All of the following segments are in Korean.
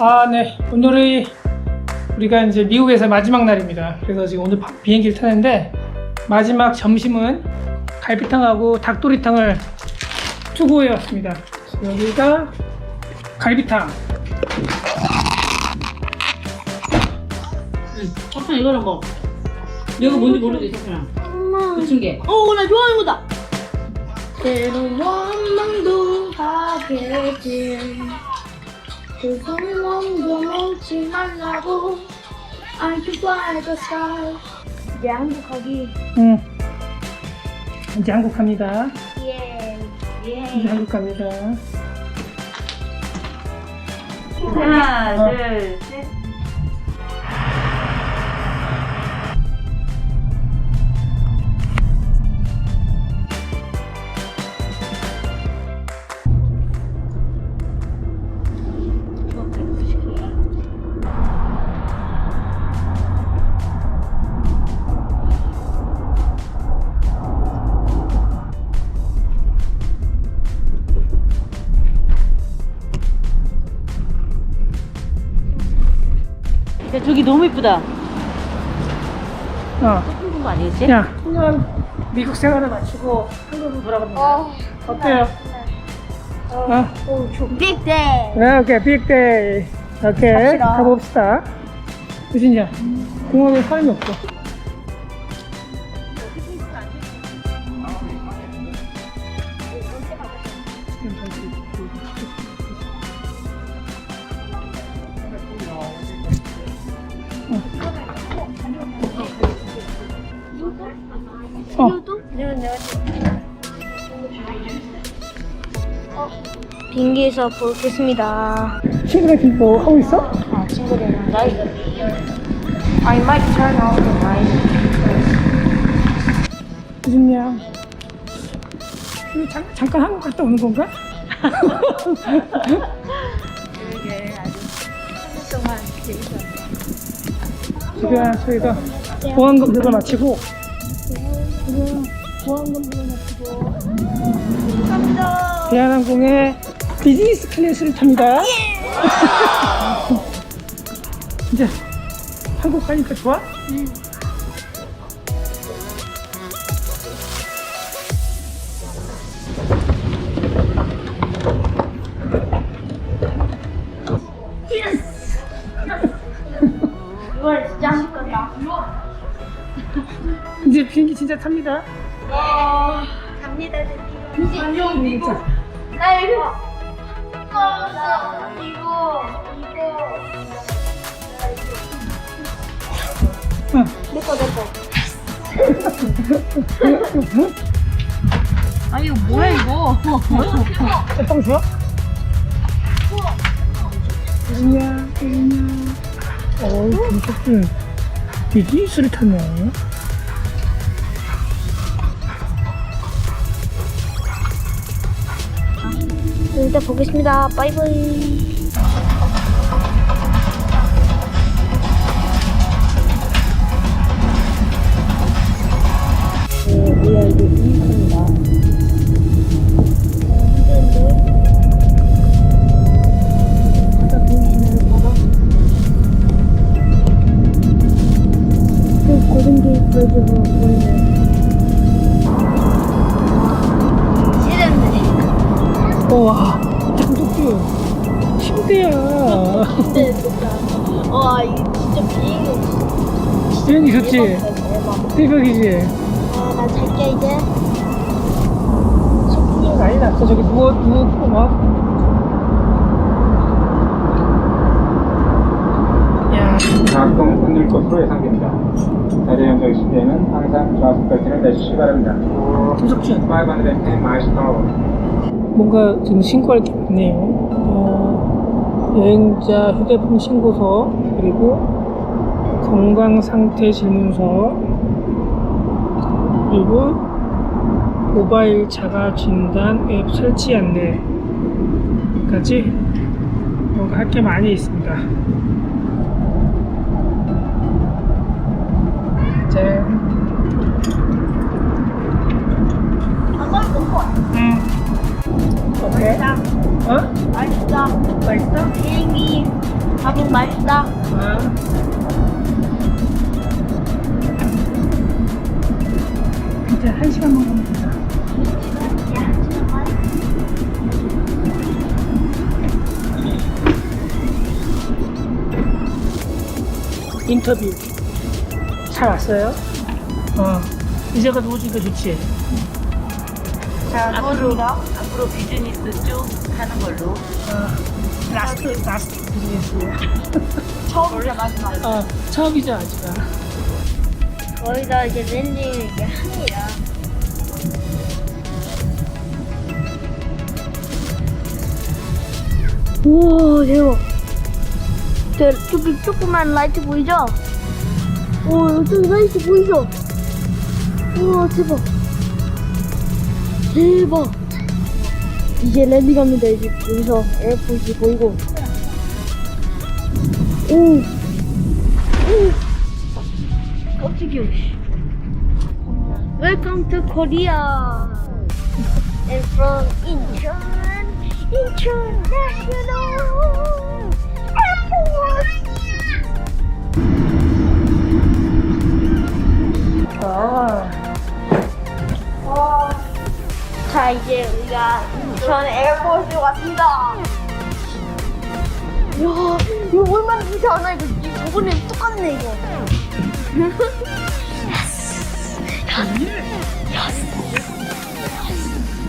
아, 네. 오늘이 우리가 이제 미국에서 마지막 날입니다. 그래서 지금 오늘 바- 비행기를 타는데 마지막 점심은 갈비탕하고 닭도리탕을 투고해 왔습니다. 여기가 갈비탕. 석순 이거는 뭐 이거 뭔지 모르지 석순아 엄마. 부침개 어, 나 좋아하는 거다. 때론 원망도 하겠지. 말라고. I can fly the sky. 이제 한국하기. 음. 이제 한국 갑니다. 예. 이제 한국 갑니다. 하나 어. 둘 셋야 저기 너무 이쁘다 어. 예쁜 거 아니겠지? 야, 한년 미국 생활을 마치고 한국으로 돌아갑니다. 어. 어때요? 어? 오, 좀 빅데이. 네, 오케이, 빅데이. 오케이, 갑시다. 가봅시다. 무슨야? 공항에 사람이 없어. 어, 비행기에서 보겠습니다. 지금 뭐 하고 있어? 아, 친구들이랑 라이브. I might turn off the light 무슨야? 이거 잠, 잠깐 한국 갔다 오는 건가? 그러게 아주 한국 동안 재밌었네. 지금 저희가 보안 검색을 마치고 지금 보안 검색을 마치고 감사합니다. 대한항공의 비즈니스 클래스를 탑니다. 이제 한국 가니까 좋아? 이걸 진짜 건다. 이제 비행기 진짜 탑니다. 와, 갑니다, 드디어. 안녕, 진짜. 나 이거. 이거, 이거, 이거. 응. 내꺼, 내꺼. 아 이거 뭐야 이거 좋아? 무슨야, 무슨야. 어이, 김석준. 비즈니스를 탔네. 일단 보겠습니다. 바이바이. 그 브리지로 보이는 좋지? 대박이지? 아나 잘게 이제 난리 났어. 저기 누워, 누워, 막. 야, 가끔 흔들 것으로 예상됩니다. 자리 연적 시에는 항상 좌석 벨트를 매주시기 바랍니다. 김석준. 510 miles per hour. 뭔가 지금 신고할 게 있네요. 어, 여행자 휴대폰 신고서 그리고 건강 상태 질문서 그리고 모바일 자가 진단 앱 설치 안내까지 뭔가 할 게 많이 있습니다. 아까 먹고 음. 어? 맛있다 맛있어? 비행기 밥은 맛있다. 아. 이제 한 시간 먹으면 된다. 인터뷰 잘 왔어요? 어 이제가 누워주니까 좋지? 자, 앞으로 앞으로 비즈니스 쭉 하는 걸로. 어 라스트 라스트 비즈니스야 처음이자 마지막. 어 처음이죠 아직은 거기다 이제 랜딩을 이제 합니다. 우와 대박. 저, 저기 조그만 라이트 보이죠? 오 저기 라이트 보이죠? 우와 대박. 대박. 이제 랜딩합니다 이제 여기서 에어포트 보이고. 오. 오. 깜짝이야. Welcome to Korea. And from Incheon International Airport. 아자 이제 우리가 인천 에어포트에 왔습니다. 이야 이거 얼마나 않아 이거 이거 저번에 똑같네 이거.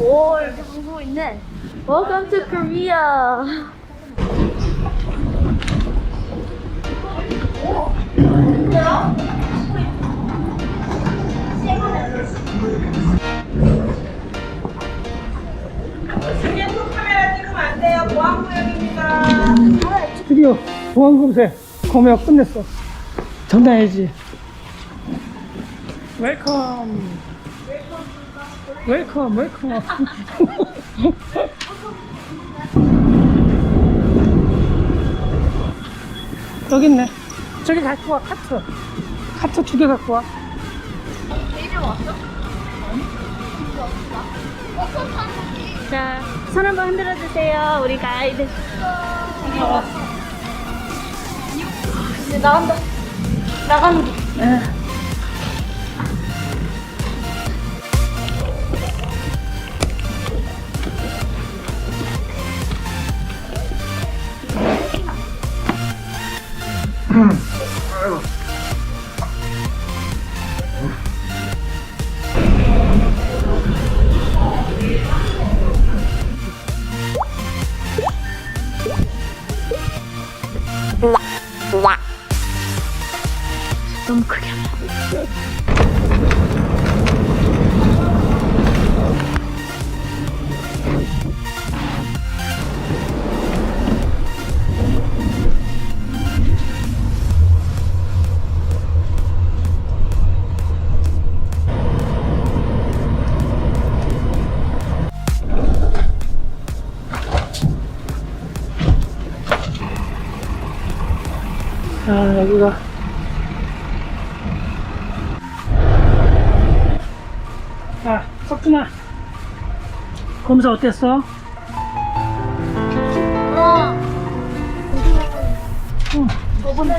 오 이렇게 보고 있네. Welcome to Korea. 드디어 보안검색 검역 끝냈어 전화해야지 웰컴 웰컴 웰컴 여기 있네 저기 갖고 와 카트 카트 두 개 갖고 와 자, 손 한번 흔들어 주세요. 우리 가이드. 이제 나간다. 나가는 거. 너 아 여기가 아 석준아 검사 어땠어? 어. 응. 저번에